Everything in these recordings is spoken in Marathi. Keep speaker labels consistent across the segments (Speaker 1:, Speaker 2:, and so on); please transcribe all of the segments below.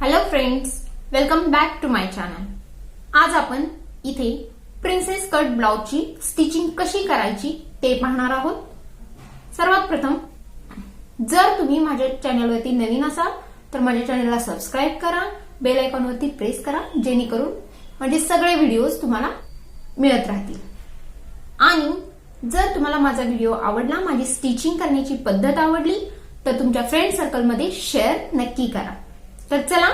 Speaker 1: Hello friends welcome back to my channel आज आपण इथे प्रिन्सेस कट ब्लाउजची स्टिचिंग कशी करायची ते पाहणार आहोत. सर्वात प्रथम जर तुम्ही माझ्या चॅनलवरती नवीन असाल तर माझ्या चॅनलला सबस्क्राईब करा बेल आयकॉनवरती प्रेस करा जेणेकरून म्हणजे सगळे व्हिडिओज तुम्हाला मिळत राहतील. आणि जर तुम्हाला माझा व्हिडिओ आवडला माझी स्टिचिंग करण्याची पद्धत आवडली तर तुमच्या फ्रेंड सर्कलमध्ये शेअर नक्की करा. तर चला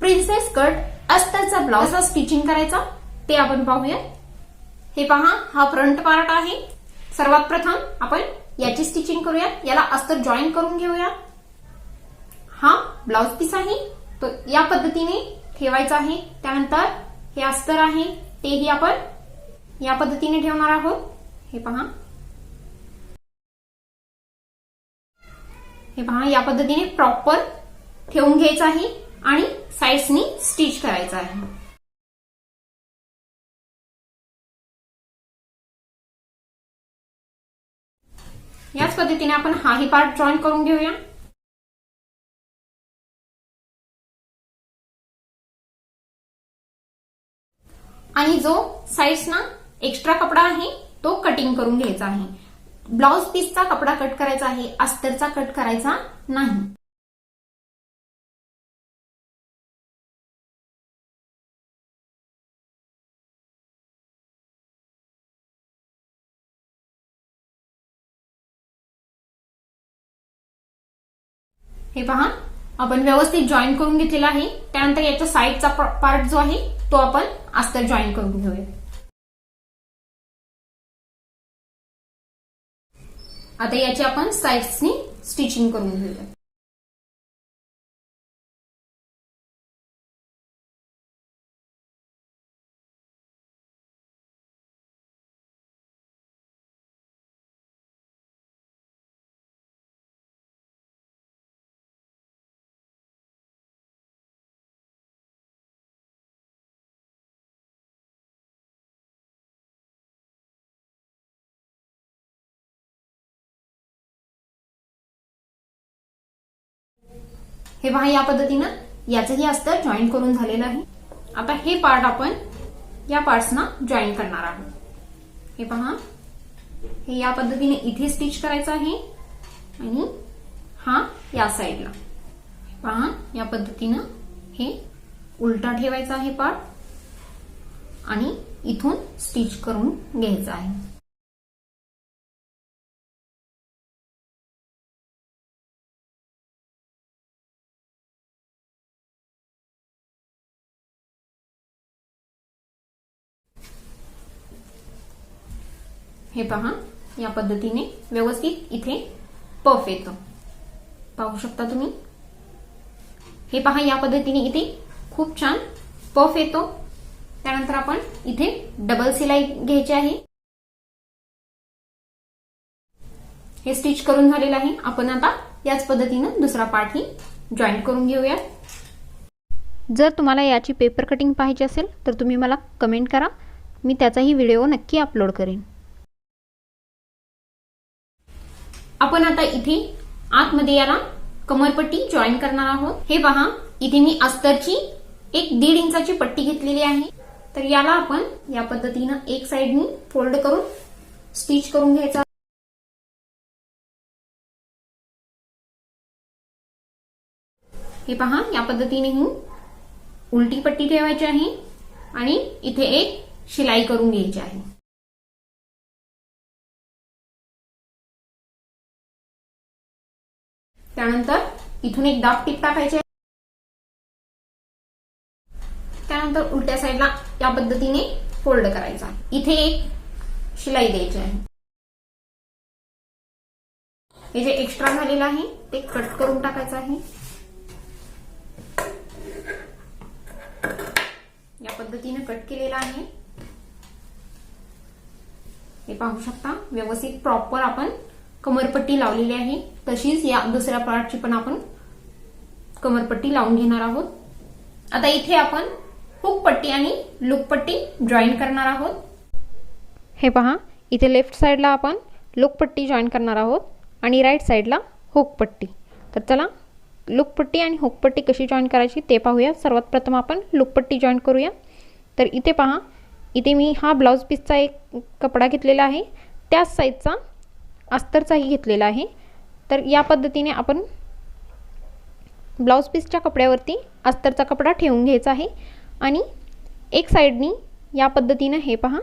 Speaker 1: प्रिन्सेस कट अस्तरचा ब्लाउज स्टिचिंग करायचा. ते आपण पाहूया. हे पहा हा फ्रंट पार्ट आहे. सर्वात प्रथम आपण याची स्टिचिंग करूया. याला अस्तर जॉईन करून घेऊया. हा ब्लाउज पीस आहे. तो या पद्धतीने ठेवायचा आहे. त्यानंतर हे अस्तर आहे. तेही आपण या पद्धतीने ठेवणार आहोत. हे पहा. हे पहा या पद्धतीने प्रॉपर ठेवून घ्यायचा आहे आणि साईड्सनी स्टिच करायचा आहे. याच पद्धतीने आपण हाही पार्ट जॉईन करून घेऊया. आणि जो साईड्सना एक्स्ट्रा कपडा आहे तो कटिंग करून घ्यायचा आहे. ब्लाउज पीसचा कपडा कट करायचा आहे अस्तरचा कट करायचा नाही. हे पहा. आपण व्यवस्थित जॉईन करून घेतलेला आहे. त्यानंतर याच्या साईडचा पार्ट जो आहे तो आपण अस्तर जॉईन करून घेऊया. आता याची आपण साईड्सनी स्टिचिंग करून घेऊया. हे पहा या पद्धतीनं याचंही अस्तर जॉईन करून झालेलं आहे. आता हे पार्ट आपण या पार्ट्सना जॉईन करणार आहोत. हे पहा हे या पद्धतीने इथे स्टिच करायचं आहे आणि हा या साईडला पहा या पद्धतीनं हे उलटा ठेवायचा आहे पार्ट आणि इथून स्टिच करून घ्यायचं आहे. हे पहा या पद्धतीने व्यवस्थित इथे पफ येतं. पाहू शकता तुम्ही? हे पहा या पद्धतीने इथे खूप छान पफ येतो. त्यानंतर आपण इथे डबल सिलाई घ्यायची आहे. हे स्टिच करून झालेलं आहे. आपण आता याच पद्धतीनं दुसरा पार्ट जॉईन करून घेऊया.
Speaker 2: जर तुम्हाला याची पेपर कटिंग पाहिजे असेल तर तुम्ही मला कमेंट करा. मी त्याचाही व्हिडिओ नक्की अपलोड करेन.
Speaker 1: आपण आता इथे आतमध्ये याला कमरपट्टी जॉईन करणार आहोत. हे पहा इथे मी अस्तरची एक दीड इंचाची पट्टी घेतलेली आहे. तर याला आपण या पद्धतीनं एक साइडनी फोल्ड करून स्टिच करून घ्यायचा हे पहा या पद्धतीने ही उलटी पट्टी ठेवायची आहे आणि इथे एक शिलाई करून घ्यायची आहे. त्यानंतर इथून एक दाब टीप टाकायचे त्यानंतर उलट्या साईडला या पद्धतीने फोल्ड करायचा. इथे एक शिलाई द्यायची आहे. हे जे एक्स्ट्रा झालेलं आहे ते कट करून टाकायचं आहे. या पद्धतीने कट केलेला आहे. हे पाहू शकता व्यवस्थित प्रॉपर आपण कमरपट्टी लावलेली आहे. तशीच या दुसऱ्या पार्टची पण आपण कमरपट्टी लावून घेणार आहोत. आता इथे आपण हुक पट्टी आणि लुक पट्टी जॉईन करणार आहोत.
Speaker 2: हे पहा इथे लेफ्ट साईडला आपण लुक पट्टी जॉईन करणार आहोत आणि राईट साईडला हुक पट्टी. तर चला लुकपट्टी आणि हुकपट्टी कशी जॉईन करायची ते पाहूया. सर्वात प्रथम आपण लुकपट्टी जॉईन करूया. तर इथे पहा इथे मी हा ब्लाऊज पीसचा एक कपडा घेतलेला आहे. त्याच साईजचा अस्तरचाही घेतलेला आहे. तर या पद्धतीने आपण ब्लाऊज पीसच्या कपड्यावरती अस्तरचा कपडा ठेवून घ्यायचा आहे. आणि एक साईडनी या पद्धतीनं हे पहा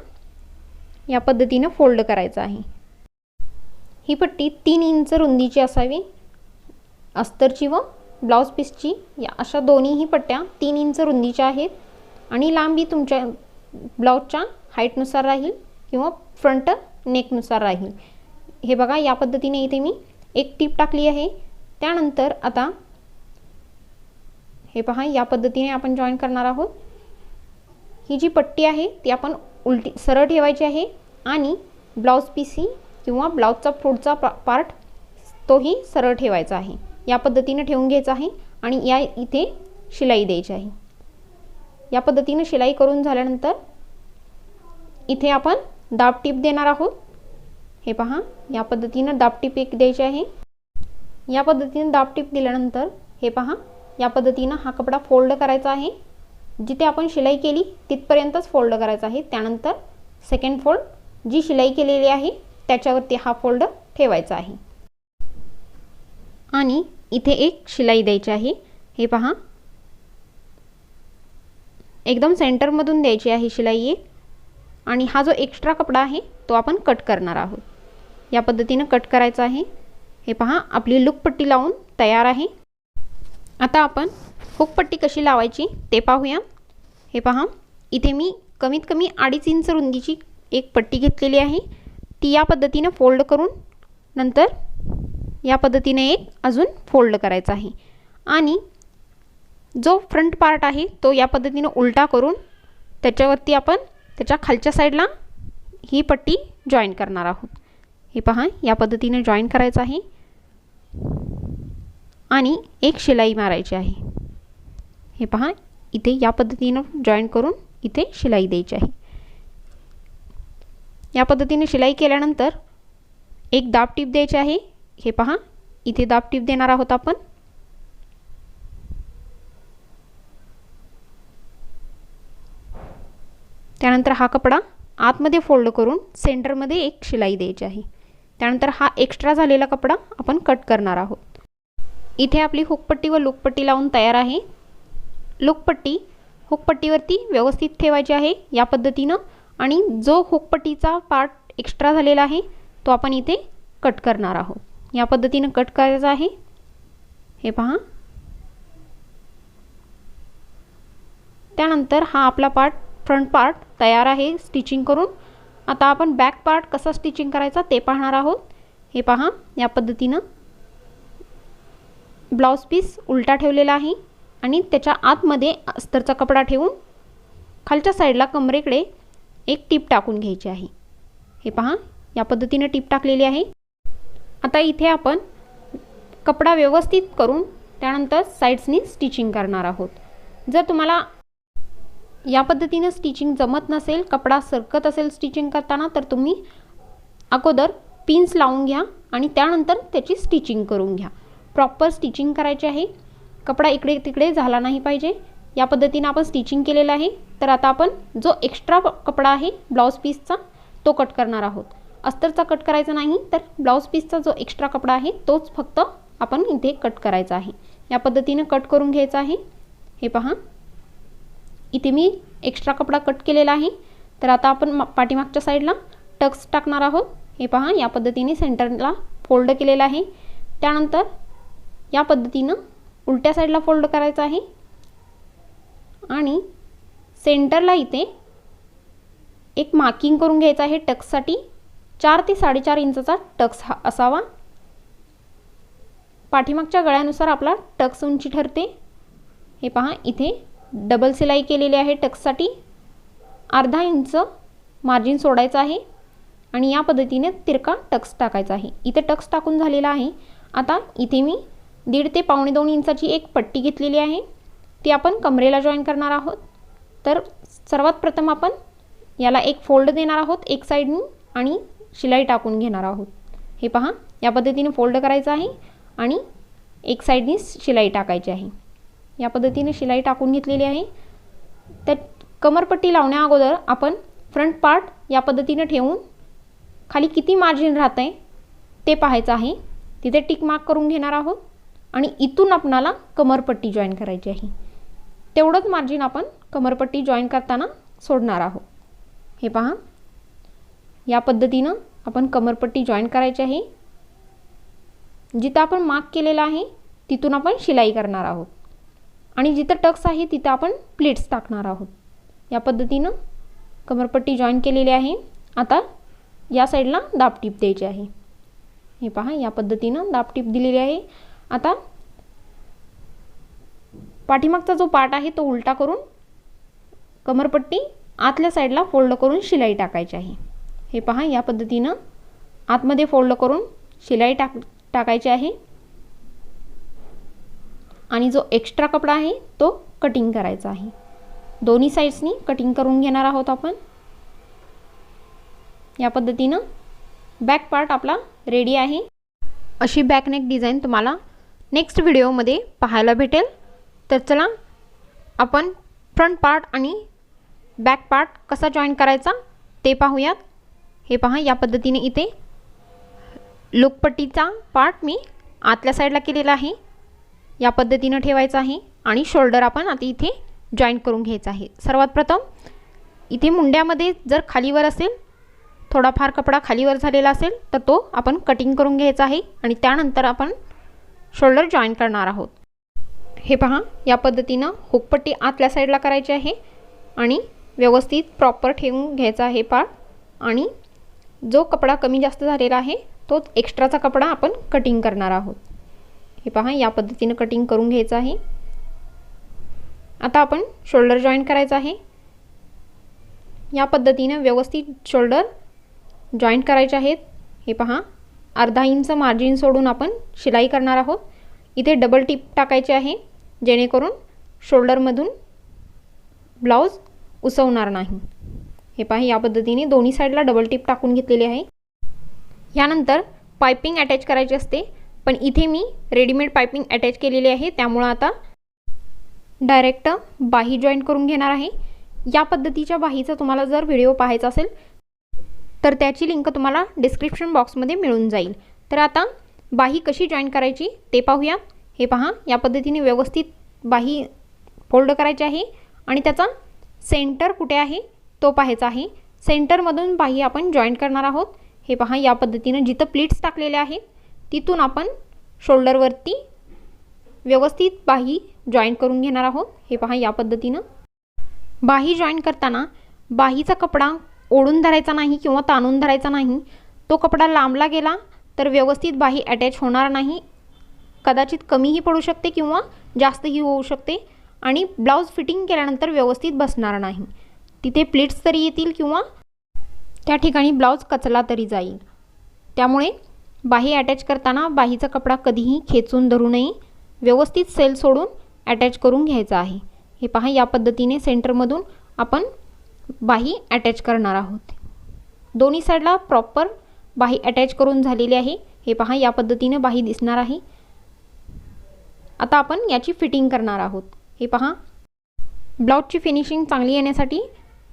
Speaker 2: या पद्धतीनं फोल्ड करायचं आहे. ही पट्टी तीन इंच रुंदीची असावी. अस्तरची व ब्लाऊज पीसची या अशा दोन्हीही पट्ट्या तीन इंच रुंदीच्या आहेत. आणि लांबी तुमच्या ब्लाऊजच्या हाईटनुसार राहील किंवा फ्रंट नेकनुसार राहील. हे बघा या पद्धतीने इथे मी एक टीप टाकली आहे. त्यानंतर आता हे पहा या पद्धतीने आपण जॉईन करणार आहोत. ही जी पट्टी आहे ती आपण उलटी सरळ ठेवायची आहे आणि ब्लाऊज पीसी किंवा ब्लाऊजचा फ्रूटचा पा पार्ट तोही सरळ ठेवायचा आहे. या पद्धतीने ठेवून घ्यायचा आहे आणि या इथे शिलाई द्यायची आहे. या पद्धतीने शिलाई करून झाल्यानंतर इथे आपण दाब टीप देणार आहोत. हे पहा या पद्धतीनं दाबटीप एक द्यायची आहे. या पद्धतीनं दाबटीप दिल्यानंतर हे पहा या पद्धतीनं हा कपडा फोल्ड करायचा आहे. जिथे आपण शिलाई केली तिथपर्यंतच फोल्ड करायचा आहे. त्यानंतर सेकंड फोल्ड जी शिलाई केलेली आहे त्याच्यावरती हा फोल्ड ठेवायचा आहे. आणि इथे एक शिलाई द्यायची आहे. हे पहा. एकदम सेंटरमधून द्यायची आहे शिलाई एक. आणि हा जो एक्स्ट्रा कपडा आहे तो आपण कट करणार आहोत. या पद्धतीनं कट करायचं आहे. हे पहा आपली लुकपट्टी लावून तयार आहे. आता आपण हुकपट्टी कशी लावायची ते पाहूया. हे पहा इथे मी कमीत कमी अडीच इंच रुंदीची एक पट्टी घेतलेली आहे. ती या पद्धतीनं फोल्ड करून नंतर या पद्धतीने एक अजून फोल्ड करायचा आहे. आणि जो फ्रंट पार्ट आहे तो या पद्धतीनं उलटा करून त्याच्यावरती आपण त्याच्या खालच्या साईडला ही पट्टी जॉईन करणार आहोत. हे पहा या पद्धतीने जॉईन करायचं आहे. आणि एक शिलाई मारायची आहे. हे पहा इथे या पद्धतीनं जॉईन करून इथे शिलाई द्यायची आहे. या पद्धतीने शिलाई केल्यानंतर एक दाब टीप द्यायची आहे. हे पहा इथे दाब टीप देणार आहोत आपण. त्यानंतर हा कपडा आतमध्ये फोल्ड करून सेंटरमध्ये एक शिलाई द्यायची आहे. त्यानंतर हा एक्स्ट्रा झालेला कपडा आपण कट करणार आहोत. इथे आपली हुकपट्टी व लुकपट्टी लावून तयार आहे. लुकपट्टी हुकपट्टीवरती व्यवस्थित ठेवायची आहे या पद्धतीनं आणि जो हुकपट्टीचा पार्ट एक्स्ट्रा झालेला आहे तो आपण इथे कट करणार आहोत. या पद्धतीनं कट करायचा आहे. हे पहा. त्यानंतर हा आपला पार्ट फ्रंट पार्ट तयार आहे स्टिचिंग करून. आता आपण बॅक पार्ट कसा स्टिचिंग करायचा ते पाहणार आहोत. हे पहा या पद्धतीनं ब्लाऊज पीस उलटा ठेवलेला आहे आणि त्याच्या आतमध्ये अस्तरचा कपडा ठेवून खालच्या साईडला कमरेकडे एक टीप टाकून घ्यायची आहे. हे पहा या पद्धतीनं टीप टाकलेली आहे. आता इथे आपण कपडा व्यवस्थित करून त्यानंतर साईड्सनी स्टिचिंग करणार आहोत. जर तुम्हाला या पद्धतीनं स्टिचिंग जमत नसेल कपडा सरकत असेल स्टिचिंग करताना तर तुम्ही अगोदर पिन्स लावून घ्या आणि त्यानंतर त्याची स्टिचिंग करून घ्या. प्रॉपर स्टिचिंग करायची आहे. कपडा इकडे तिकडे झाला नाही पाहिजे. या पद्धतीनं आपण स्टिचिंग केलेलं आहे. तर आता आपण जो एक्स्ट्रा कपडा आहे ब्लाऊज पीसचा तो कट करणार आहोत. अस्तरचा कट करायचा नाही तर ब्लाऊज पीसचा जो एक्स्ट्रा कपडा आहे तोच फक्त आपण इथे कट करायचा आहे. या पद्धतीनं कट करून घ्यायचा आहे. हे पहा. इथे मी एक्स्ट्रा कपडा कट केलेला आहे. तर आता आपण मा पाठीमागच्या साईडला टक्स टाकणार आहोत. हे पहा या पद्धतीने सेंटरला फोल्ड केलेला आहे. त्यानंतर या पद्धतीनं उलट्या साईडला फोल्ड करायचं आहे. आणि सेंटरला इथे एक मार्किंग करून घ्यायचं आहे टक्ससाठी चार ते साडेचार इंचचा टक्स हा असावा. पाठीमागच्या गळ्यानुसार आपला टक्स उंची ठरते. हे पहा इथे डबल सिलाई केलेली आहे टक्ससाठी अर्धा इंच मार्जिन सोडायचं आहे आणि या पद्धतीने तिरका टक्स टाकायचा आहे. इथे टक्स टाकून झालेला आहे. आता इथे मी दीड ते पावणे दोन इंचाची एक पट्टी घेतलेली आहे. ती आपण कमरेला जॉईन करणार आहोत. तर सर्वात प्रथम आपण याला एक फोल्ड देणार आहोत एक साईडनी आणि शिलाई टाकून घेणार आहोत. हे पहा या पद्धतीने फोल्ड करायचं आहे आणि एक साईडनी शिलाई टाकायची आहे. या पद्धतीने शिलाई टाकून घेतलेली आहे. त्या कमरपट्टी लावण्या अगोदर आपण फ्रंट पार्ट या पद्धतीने ठेवून खाली किती मार्जिन राहतं आहे ते पाहायचं आहे. तिथे टिक मार्क करून घेणार आहोत आणि इथून आपणाला कमरपट्टी जॉईन करायची आहे. तेवढंच मार्जिन आपण कमरपट्टी जॉईन करताना सोडणार आहोत. हे पहा. या पद्धतीनं आपण कमरपट्टी जॉईन करायची आहे. जिथं आपण मार्क केलेला आहे तिथून आपण शिलाई करणार आहोत. आणि जिथं टक्स आहे तिथं आपण प्लेट्स टाकणार आहोत. या पद्धतीनं कमरपट्टी जॉईन केलेली आहे. आता या साईडला दाबटीप द्यायची आहे. हे पहा या पद्धतीनं दाबटीप दिलेली आहे. आता पाठीमागचा जो पार्ट आहे तो उलटा करून कमरपट्टी आतल्या साईडला फोल्ड करून शिलाई टाकायची आहे. हे पहा या पद्धतीनं आतमध्ये फोल्ड करून शिलाई टाक टाकायची आहे. आणि जो एक्स्ट्रा कपडा आहे तो कटिंग करायचा आहे. दोन्ही साईड्सनी कटिंग करून घेणार आहोत आपण. या पद्धतीनं बॅक पार्ट आपला रेडी आहे. अशी बॅकनेक डिझाईन तुम्हाला नेक्स्ट व्हिडिओमध्ये पाहायला भेटेल. तर चला आपण फ्रंट पार्ट आणि बॅक पार्ट कसा जॉईन करायचा ते पाहूयात. हे पहा या पद्धतीने इथे लोकपट्टीचा पार्ट मी आतल्या साईडला केलेला आहे. या पद्धतीनं ठेवायचं आहे आणि शोल्डर आपण आता इथे जॉईन करून घ्यायचं आहे. सर्वात प्रथम इथे मुंड्यामध्ये जर खालीवर असेल थोडाफार कपडा खालीवर झालेला असेल तर तो आपण कटिंग करून घ्यायचा आहे आणि त्यानंतर आपण शोल्डर जॉईन करणार आहोत. हे पहा या पद्धतीनं हुकपट्टी आतल्या साईडला करायची आहे आणि व्यवस्थित प्रॉपर ठेवून घ्यायचा आहे पाळ आणि जो कपडा कमी जास्त झालेला आहे तोच एक्स्ट्राचा कपडा आपण कटिंग करणार आहोत. हे पहा या पद्धतीनं कटिंग करून घ्यायचं आहे. आता आपण शोल्डर जॉईन करायचं आहे. या पद्धतीनं व्यवस्थित शोल्डर जॉईन करायचे आहेत. हे पहा अर्धा इंच मार्जिन सोडून आपण शिलाई करणार आहोत. इथे डबल टिप टाकायचे आहे जेणेकरून शोल्डरमधून ब्लाऊज उसवणार नाही. हे पहा या पद्धतीने दोन्ही साईडला डबल टिप टाकून घेतलेली आहे. यानंतर पायपिंग अटॅच करायची असते. पण इथे मी रेडीमेड पायपिंग अटॅच केलेली आहे. त्यामुळं आता डायरेक्ट बाही जॉईन करून घेणार आहे. या पद्धतीच्या बाहीचा तुम्हाला जर व्हिडिओ पाहायचा असेल तर त्याची लिंक तुम्हाला डिस्क्रिप्शन बॉक्समध्ये मिळून जाईल. तर आता बाही कशी जॉईन करायची ते पाहूया. हे पहा या पद्धतीने व्यवस्थित बाही फोल्ड करायची आहे आणि त्याचा सेंटर कुठे आहे तो पाहायचा आहे. सेंटरमधून बाही आपण जॉईन करणार आहोत. हे पहा या पद्धतीनं जिथं प्लीट्स टाकलेले आहेत तिथून आपण शोल्डरवरती व्यवस्थित बाही जॉईन करून घेणार आहोत. हे पहा या पद्धतीनं. बाही जॉईन करताना बाहीचा कपडा ओढून धरायचा नाही किंवा ताणून धरायचा नाही. तो कपडा लांबला गेला तर व्यवस्थित बाही अटॅच होणार नाही. कदाचित कमीही पडू शकते किंवा जास्तही होऊ शकते आणि ब्लाऊज फिटिंग केल्यानंतर व्यवस्थित बसणार नाही. तिथे प्लेट्स तरी येतील किंवा त्या ठिकाणी ब्लाऊज कचला तरी जाईल. त्यामुळे बाही अटॅच करताना बाहीचा कपडा कधीही खेचून धरू नये. व्यवस्थित सेल सोडून अटॅच करून घ्यायचा आहे. हे पहा या पद्धतीने सेंटरमधून आपण बाही अटॅच करणार आहोत. दोन्ही साईडला प्रॉपर बाही अटॅच करून झालेली आहे. हे पहा या पद्धतीने बाही दिसणार आहे. आता आपण याची फिटिंग करणार आहोत. हे पहा ब्लाऊजची फिनिशिंग चांगली येण्यासाठी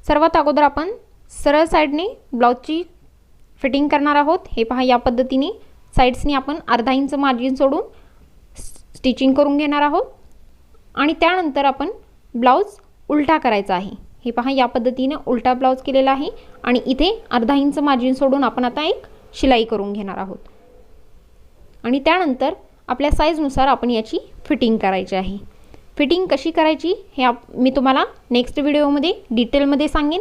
Speaker 2: सर्वात अगोदर आपण सरळ साईडने ब्लाऊजची फिटिंग करणार आहोत. हे पहा या पद्धतीने साईड्सनी आपण अर्धा इंच मार्जिन सोडून स्टिचिंग करून घेणार आहोत. आणि त्यानंतर आपण ब्लाऊज उलटा करायचा आहे. हे पहा या पद्धतीने उलटा ब्लाऊज केलेला आहे आणि इथे अर्धा इंच मार्जिन सोडून आपण आता एक शिलाई करून घेणार आहोत. आणि त्यानंतर आपल्या साईजनुसार आपण याची फिटिंग करायची आहे. फिटिंग कशी करायची हे आप मी तुम्हाला नेक्स्ट व्हिडिओमध्ये डिटेलमध्ये सांगेन.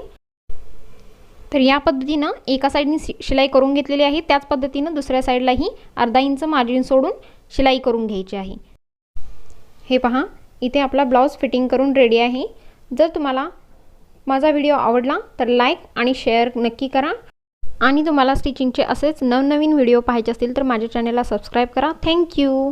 Speaker 2: तर या पद्धतीनं एका साईडने शि शिलाई करून घेतलेली आहे. त्याच पद्धतीनं दुसऱ्या साईडलाही अर्धा इंच मार्जिन सोडून शिलाई करून घ्यायची आहे. हे पहा इथे आपला ब्लाऊज फिटिंग करून रेडी आहे. जर तुम्हाला माझा व्हिडिओ आवडला तर लाईक आणि शेअर नक्की करा. आणि तुम्हाला स्टिचिंगचे असेच नवनवीन व्हिडिओ पाहायचे असतील तर माझ्या चॅनलला सबस्क्राईब करा. थँक्यू